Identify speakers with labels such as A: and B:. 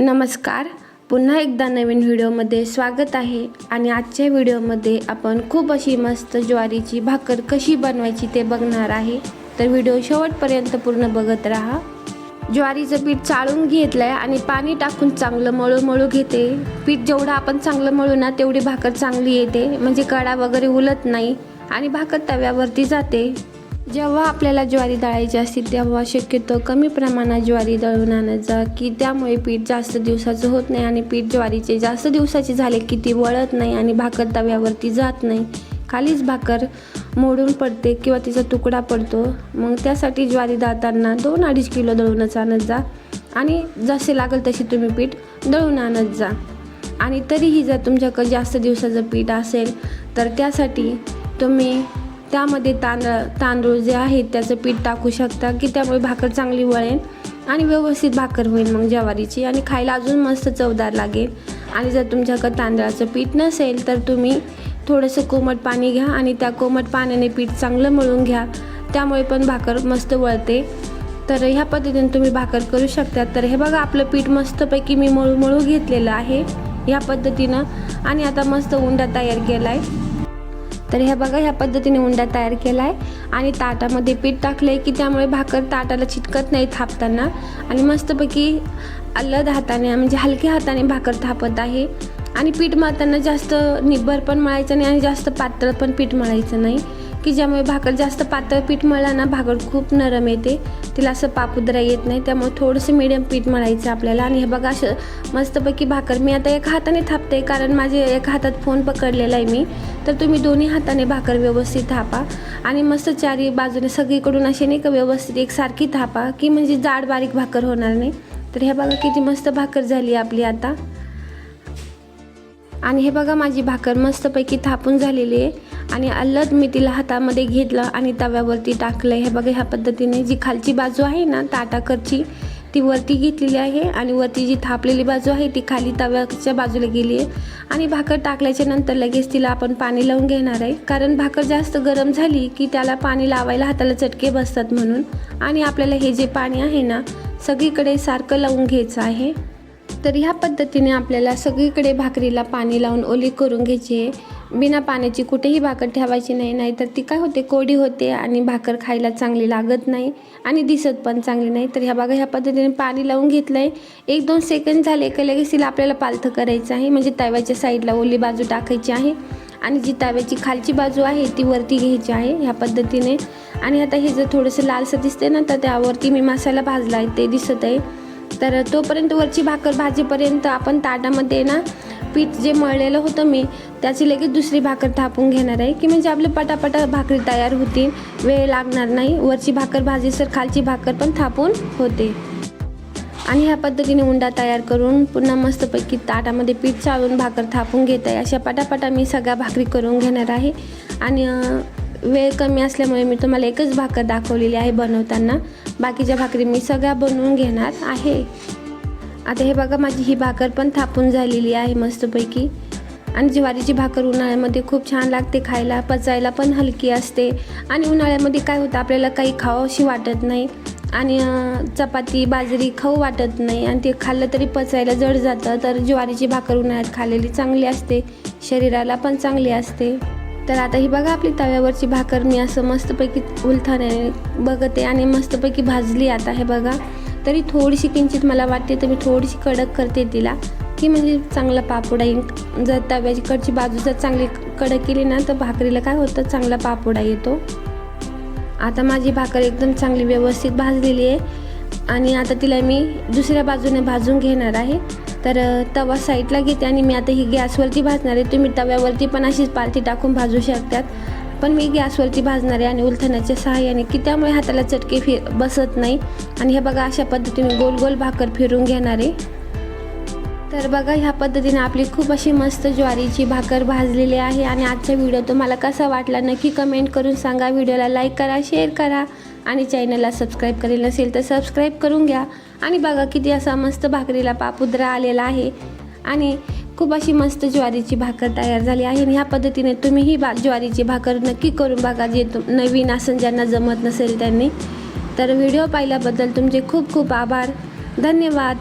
A: नमस्कार. पुन्हा एकदा नवीन व्हिडिओमध्ये स्वागत आहे आणि आजच्या व्हिडिओमध्ये आपण खूप अशी मस्त ज्वारीची भाकर कशी बनवायची ते बघणार आहे. तर व्हिडिओ शेवटपर्यंत पूर्ण बघत राहा. ज्वारीचं पीठ चाळून घेतलं आहे आणि पाणी टाकून चांगलं मळू मळू घेते. पीठ जेवढं आपण चांगलं मळू ना तेवढी भाकर चांगली येते. म्हणजे कडा वगैरे उलत नाही आणि भाकर तव्यावरती जाते. जेव्हा आपल्याला ज्वारी दळायची असते तेव्हा शक्यतो कमी प्रमाणात ज्वारी दळून आणायचं की त्यामुळे पीठ जास्त दिवसाचं होत नाही आणि पीठ ज्वारीचे जास्त दिवसाचे झाले की ती वळत नाही आणि भाकर तव्यावरती जात नाही. खालीच भाकर मोडून पडते किंवा तिचा तुकडा पडतो. मग त्यासाठी ज्वारी दळताना दोन अडीच किलो दळूनच आणत जा. आणि जसे लागेल तसे तुम्ही पीठ दळून आणत जा. आणि तरीही जर तुमच्याकडे जास्त दिवसाचं पीठ असेल तर त्यासाठी तुम्ही त्यामध्ये तांदळ तांदूळ जे आहेत त्याचं पीठ टाकू शकता की त्यामुळे भाकर चांगली वळेल आणि व्यवस्थित भाकर होईल मग ज्वारीची आणि खायला अजून मस्त चवदार लागेल. आणि जर तुमच्याकडं तांदळाचं पीठ नसेल तर तुम्ही थोडंसं कोमट पाणी घ्या आणि त्या कोमट पाण्याने पीठ चांगलं मळून घ्या. त्यामुळे पण भाकर मस्त वळते. तर ह्या पद्धतीने तुम्ही भाकर करू शकता. तर हे बघा आपलं पीठ मस्तपैकी मी मळू मळू घेतलेलं आहे. ह्या पद्धतीनं. आणि आता मस्त उंडा तयार केला आहे तर हे बघा ह्या पद्धतीने उंडा तयार केला आहे आणि ताटामध्ये पीठ टाकलं आहे की त्यामुळे भाकर ताटाला चिटकत नाही थापताना. आणि मस्तपैकी अल्लद हाताने म्हणजे हलक्या हाताने भाकर थापत आहे. आणि पीठ मळताना जास्त निब्बर पण मळायचं नाही आणि जास्त पातळ पण पीठ मळायचं नाही. की ज्यामुळे भाकर जास्त पातळ पीठ मळला ना भाकर खूप नरम येते. तिला असं पापुद्रा येत नाही त्यामुळे थोडंसं मिडियम पीठ मळायचं आपल्याला. आणि हे बघा असं मस्तपैकी भाकर. मी आता एका हाताने थापते कारण माझे एका हातात फोन पकडलेला आहे मी. तर तुम्ही दोन्ही हाताने भाकर व्यवस्थित थापा. आणि मस्त चारी बाजूने सगळीकडून असे नाही का व्यवस्थित एकसारखी थापा की म्हणजे जाड बारीक भाकर होणार नाही. तर हे बघा किती मस्त भाकर झाली आपली आता. आणि हे बघा माझी भाकर मस्तपैकी थापून झालेली आहे. आणि अल्लद मी तिला हातामध्ये घेतलं आणि तव्यावरती टाकलं. हे बघा ह्या पद्धतीने जी खालची बाजू आहे ना ताटाकरची ती वरती घेतलेली आहे. आणि वरती जी थापलेली बाजू आहे ती खाली तव्याच्या बाजूला गेली आहे. आणि भाकर टाकल्याच्या नंतर लगेच तिला आपण पाणी लावून घेणार आहे. कारण भाकर जास्त गरम झाली की त्याला पाणी लावायला हाताला चटके बसतात म्हणून. आणि आपल्याला हे जे पाणी आहे ना सगळीकडे सारखं लावून घ्यायचं आहे. तर ह्या पद्धतीने आपल्याला सगळीकडे भाकरीला पाणी लावून ओली करून घ्यायची आहे. बिना पाण्याची कुठेही भाकर ठेवायची नाही नाहीतर ती काय होते कोडी होते आणि भाकर खायला चांगली लागत नाही आणि दिसत पण चांगली नाही. तर ह्या बघा ह्या पद्धतीने पाणी लावून घेतलं आहे एक दोन सेकंड झाले का लगेच तिला आपल्याला पालथं करायचं आहे. म्हणजे तव्याच्या साईडला ओली बाजू टाकायची आहे आणि जी तव्याची खालची बाजू आहे ती वरती घ्यायची आहे ह्या पद्धतीने. आणि आता हे जर थोडंसं लालसं दिसते ना तर त्यावरती मी मसाला भाजला आहे ते दिसत आहे. तर तोपर्यंत वरची भाकर भाजीपर्यंत आपण ताटामध्ये ना पीठ जे मळलेलं होतं मी त्याची लगेच दुसरी भाकर थापून घेणार आहे की म्हणजे आपले पटापटा भाकरी तयार होतील वेळ लागणार नाही वरची भाकर भाजीसर खालची भाकर पण थापून होते. आणि ह्या पद्धतीने उंडा तयार करून पुन्हा मस्तपैकी ताटामध्ये पीठ चाळून भाकर थापून घेत आहे अशा पटापटा मी सगळ्या भाकरी करून घेणार आहे. आणि वेळ कमी असल्यामुळे मी तुम्हाला एकच भाकर दाखवलेली आहे बनवताना. बाकीच्या भाकरी मी सगळ्या बनवून घेणार आहे. आता हे बघा माझी ही भाकर पण थापून झालेली आहे मस्तपैकी. आणि ज्वारीची भाकर उन्हाळ्यामध्ये खूप छान लागते खायला पचायला पण हलकी असते. आणि उन्हाळ्यामध्ये काय होतं आपल्याला काही खावंशी वाटत नाही. आणि चपाती बाजरी खाऊ वाटत नाही. आणि ते खाल्लं तरी पचायला जड जातं. तर ज्वारीची भाकर उन्हाळ्यात खाल्लेली चांगली असते. शरीराला पण चांगली असते. तर आता ही बघा आपली तव्यावरची भाकर. मी असं मस्तपैकी उलथाने बघते आणि मस्तपैकी भाजली आता हे बघा. तरी थोडीशी किंचित मला वाटते तर मी थोडीशी कडक करते तिला. की म्हणजे चांगला पापोडा येईल जर तव्याची कडची बाजू जर चांगली कडक केली ना तर भाकरीला काय होतं? चांगला पापोडा येतो. आता माझी भाकर एकदम चांगली व्यवस्थित भाजलेली आहे. आणि आता तिला मी दुसऱ्या बाजूने भाजून घेणार आहे. तर तवा साईडला घेते आणि मी आता ही गॅसवरती भाजणार आहे. तुम्ही तव्यावरती पण अशीच पालथी टाकून भाजू शकतात. पण मी गॅसवरती भाजणार आहे आणि उलथण्याच्या सहाय्याने की त्यामुळे हाताला चटके फिर बसत नाही. आणि हे बघा अशा पद्धतीने गोल गोल भाकर फिरून घेणार आहे. तर बघा ह्या पद्धतीने आपली खूप अशी मस्त ज्वारीची भाकर भाजलेली आहे. आणि आजचा व्हिडिओ तुम्हाला कसा वाटला नक्की कमेंट करून सांगा. व्हिडिओला लाईक करा शेअर करा. आणि चॅनलला सबस्क्राईब करेल नसेल तर सबस्क्राईब करून घ्या. आणि बघा किती असा मस्त भाकरीला पापुद्रा आलेला आहे. आणि खूप अशी मस्त ज्वारीची भाकर तयार झाली आहे. आणि ह्या पद्धतीने तुम्ही ही बा ज्वारीची भाकर नक्की करून बघा. जे तुम नवीन असन ज्यांना जमत नसेल त्यांनी. तर व्हिडिओ पाहिल्याबद्दल तुमचे खूप खूप आभार. धन्यवाद.